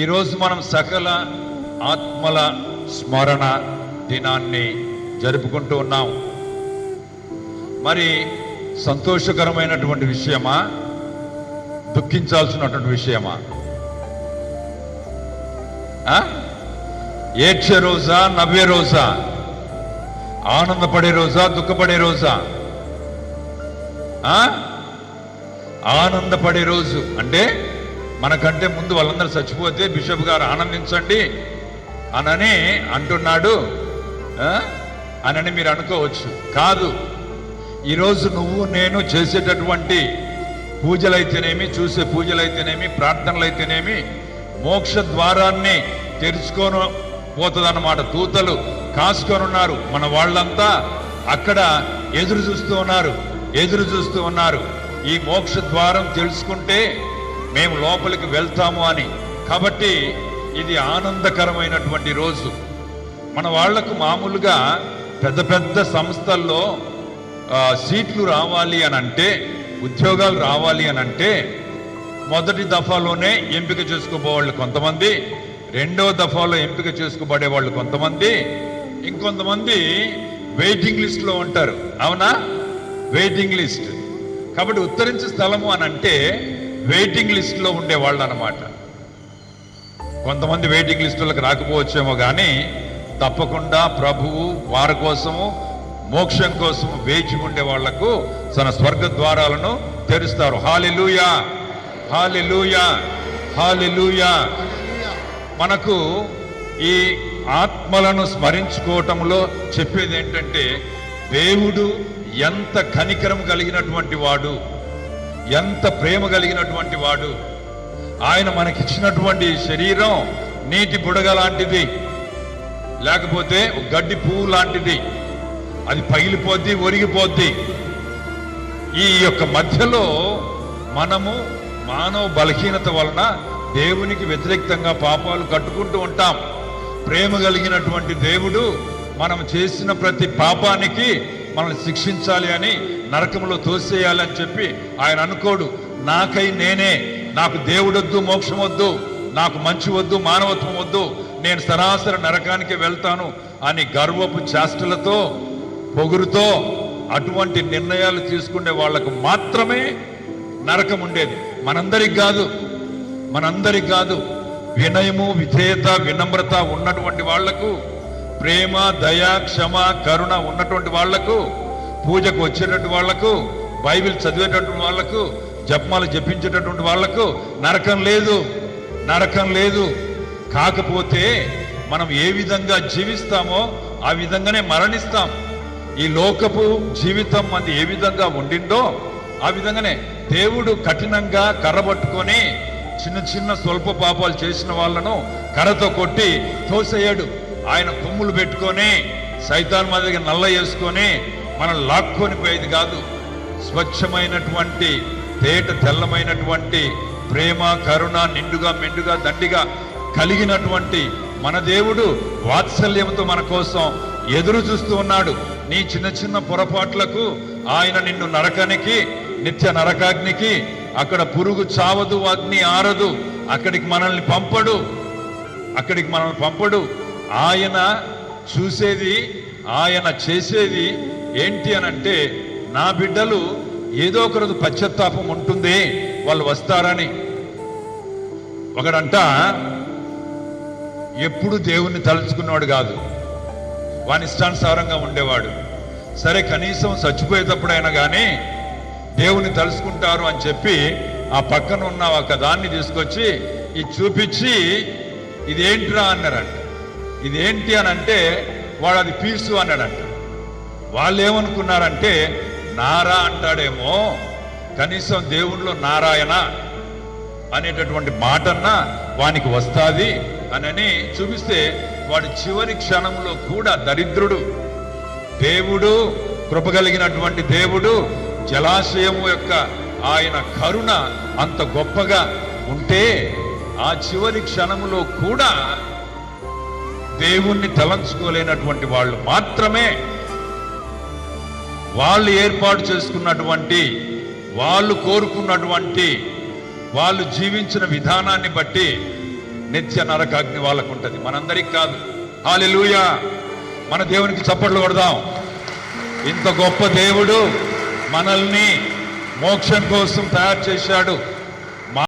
ఈరోజు మనం సకల ఆత్మల స్మరణ దినాన్ని జరుపుకుంటూ ఉన్నాం. మరి సంతోషకరమైనటువంటి విషయమా? దుఃఖించాల్సినటువంటి విషయమా? ఏడ్చే రోజా నవ్వే రోజా? ఆనందపడే రోజా దుఃఖపడే రోజా? ఆనందపడే రోజు అంటే మనకంటే ముందు వాళ్ళందరూ చచ్చిపోతే బిషప్ గారు ఆనందించండి అనని అంటున్నాడు. అనని మీరు అనుకోవచ్చు. కాదు ఈరోజు నువ్వు నేను చేసేటటువంటి పూజలైతేనేమి చూసే పూజలైతేనేమి ప్రార్థనలైతేనేమి మోక్ష ద్వారాన్ని తెరుచుకొని పోతుందన్నమాట. తూతలు కాసుకొని ఉన్నారు. మన వాళ్ళంతా అక్కడ ఎదురు చూస్తూ ఉన్నారు. ఎదురు చూస్తూ ఉన్నారు. ఈ మోక్ష ద్వారం తెలుసుకుంటే మేము లోపలికి వెళ్తాము అని. కాబట్టి ఇది ఆనందకరమైనటువంటి రోజు. మన వాళ్ళకు మామూలుగా పెద్ద పెద్ద సంస్థల్లో సీట్లు రావాలి అని అంటే ఉద్యోగాలు రావాలి అని అంటే మొదటి దఫాలోనే ఎంపిక చేసుకోబోవాళ్ళు కొంతమంది రెండో దఫాలో ఎంపిక చేసుకోబడే వాళ్ళు కొంతమంది ఇంకొంతమంది వెయిటింగ్ లిస్ట్లో ఉంటారు. అవునా? Waiting list. కాబట్టి ఉత్తరించే స్థలము అని అంటే వెయిటింగ్ లిస్ట్లో ఉండేవాళ్ళు అనమాట కొంతమంది వెయిటింగ్ లిస్టులకు రాకపోవచ్చేమో కానీ తప్పకుండా ప్రభువు వారి కోసము మోక్షం కోసం వేచి ఉండే వాళ్ళకు తన స్వర్గ ద్వారాలను తెరుస్తారు. హాలిలూయా! హాలిలూయా! హాలిలూయా! మనకు ఈ ఆత్మలను స్మరించుకోవటంలో చెప్పేది ఏంటంటే దేవుడు ఎంత కనికరం కలిగినటువంటి వాడు? ఎంత ప్రేమ కలిగినటువంటి వాడు. ఆయన మనకిచ్చినటువంటి శరీరం నీటి బుడగ లాంటిది. లేకపోతే గడ్డి పువ్వు లాంటిది. అది పగిలిపోద్ది ఒరిగిపోద్ది. ఈ యొక్క మధ్యలో మనము మానవ బలహీనత వలన దేవునికి వ్యతిరేక్తంగా పాపాలు కట్టుకుంటూ ఉంటాం. ప్రేమ కలిగినటువంటి దేవుడు మనం చేసిన ప్రతి పాపానికి మనల్ని శిక్షించాలి అని నరకంలో తోసేయాలి అని చెప్పి ఆయన అనుకోడు. నాకై నేనే. నాకు దేవుడొద్దు మోక్షం వద్దు నాకు మంచి వద్దు మానవత్వం వద్దు నేను సరాసరి నరకానికి వెళ్తాను అని గర్వపు చేష్టలతో పొగురుతో అటువంటి నిర్ణయాలు తీసుకునే వాళ్ళకు మాత్రమే నరకం ఉండేది మనందరికి కాదు. మనందరికి కాదు. వినయము విధేయత వినమ్రత ఉన్నటువంటి వాళ్ళకు ప్రేమ దయ క్షమ కరుణ ఉన్నటువంటి వాళ్ళకు పూజకు వచ్చేటటువంటి వాళ్ళకు బైబిల్ చదివేటటువంటి వాళ్ళకు జపమాలు జపించేటటువంటి వాళ్ళకు నరకం లేదు నరకం లేదు. కాకపోతే మనం ఏ విధంగా జీవిస్తామో ఆ విధంగానే మరణిస్తాం. ఈ లోకపు జీవితం మంది ఏ విధంగా ఉండిందో ఆ విధంగానే దేవుడు కఠినంగా కర్ర పట్టుకొని చిన్న చిన్న స్వల్ప పాపాలు చేసిన వాళ్ళను కర్రతో కొట్టి తోసేయాడు. ఆయన కొమ్ములు పెట్టుకొని సైతాన్ మాదిరిగా నల్ల వేసుకొని మనం లాక్కొని పోయేది కాదు. స్వచ్ఛమైనటువంటి తేట తెల్లమైనటువంటి ప్రేమ కరుణ నిండుగా మెండుగా దండిగా కలిగినటువంటి మన దేవుడు వాత్సల్యంతో మన కోసం ఎదురు చూస్తూ ఉన్నాడు. నీ చిన్న చిన్న పొరపాట్లకు ఆయన నిన్ను నరకానికి నిత్య నరకాగ్నికి అక్కడ పురుగు చావదు అగ్ని ఆరదు అక్కడికి మనల్ని పంపడు అక్కడికి మనల్ని పంపడు. ఆయన చూసేది ఆయన చేసేది ఏంటి అని అంటే నా బిడ్డలు ఏదో ఒక రోజు పశ్చాత్తాపం ఉంటుంది వాళ్ళు వస్తారని. ఒకడంట ఎప్పుడు దేవుణ్ణి తలుచుకున్నవాడు కాదు. వాని ఇష్టానుసారంగా ఉండేవాడు. సరే కనీసం చచ్చిపోయేటప్పుడైనా కానీ దేవుని తలుసుకుంటారు అని చెప్పి ఆ పక్కన ఉన్న ఒక దాన్ని తీసుకొచ్చి ఇది చూపించి ఇదేంట్రా అన్నారంట. ఇదేంటి అని అంటే వాడు అది పీసు అన్నాడంట. వాళ్ళు ఏమనుకున్నారంటే నారా అంటాడేమో కనీసం దేవుళ్ళు నారాయణ అనేటటువంటి మాటన్నా వానికి వస్తాది అనని చూపిస్తే వాడు చివరి క్షణంలో కూడా దరిద్రుడు. దేవుడు కృప కలిగినటువంటి దేవుడు జలాశయము యొక్క ఆయన కరుణ అంత గొప్పగా ఉంటే ఆ చివరి క్షణములో కూడా దేవుణ్ణి తలంచుకోలేనటువంటి వాళ్ళు మాత్రమే వాళ్ళు ఏర్పాటు చేసుకున్నటువంటి వాళ్ళు కోరుకున్నటువంటి వాళ్ళు జీవించిన విధానాన్ని బట్టి నిత్య నరకాగ్ని వాళ్ళకు ఉంటుంది మనందరికి కాదు. హాలెలూయా మన దేవునికి చప్పట్లు కొడదాం. ఇంత గొప్ప దేవుడు మనల్ని మోక్షం కోసం తయారు చేశాడు.